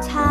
擦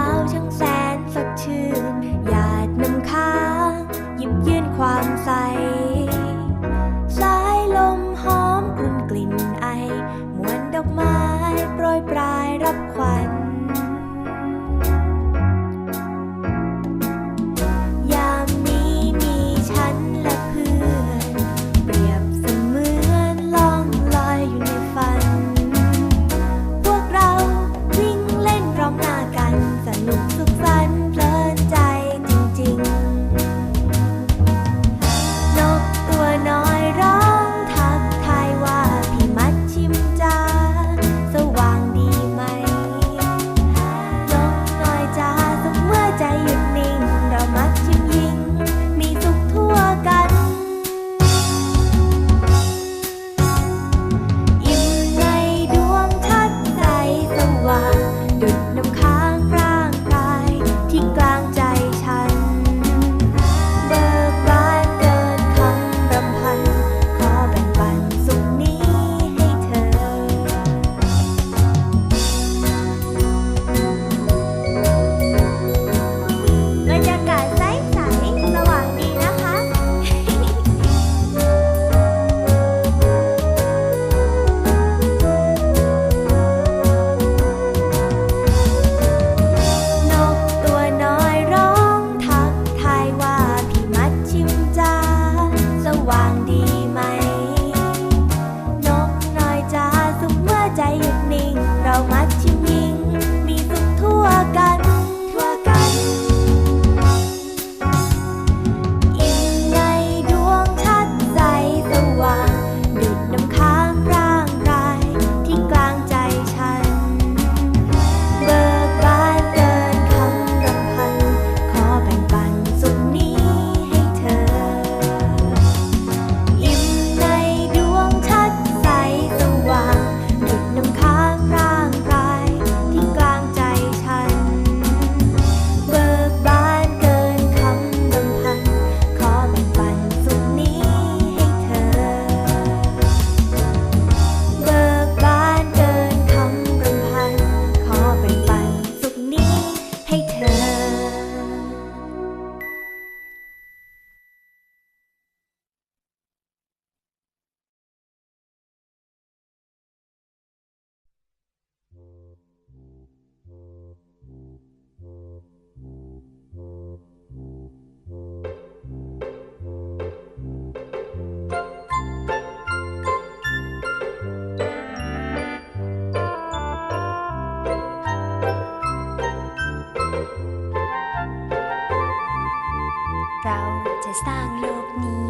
เราจะสร้างโลกนี้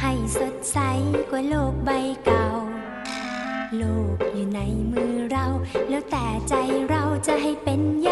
ให้สดใสกว่าโลกใบเก่า โลกอยู่ในมือเรา แล้วแต่ใจเราจะให้เป็นอย่าง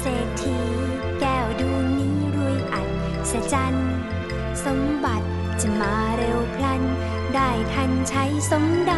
เศรษฐีแก้วดวงนี้รวยอัศจรรย์สมบัติจะมาเร็วพลัน ได้ทันใช้สมดัง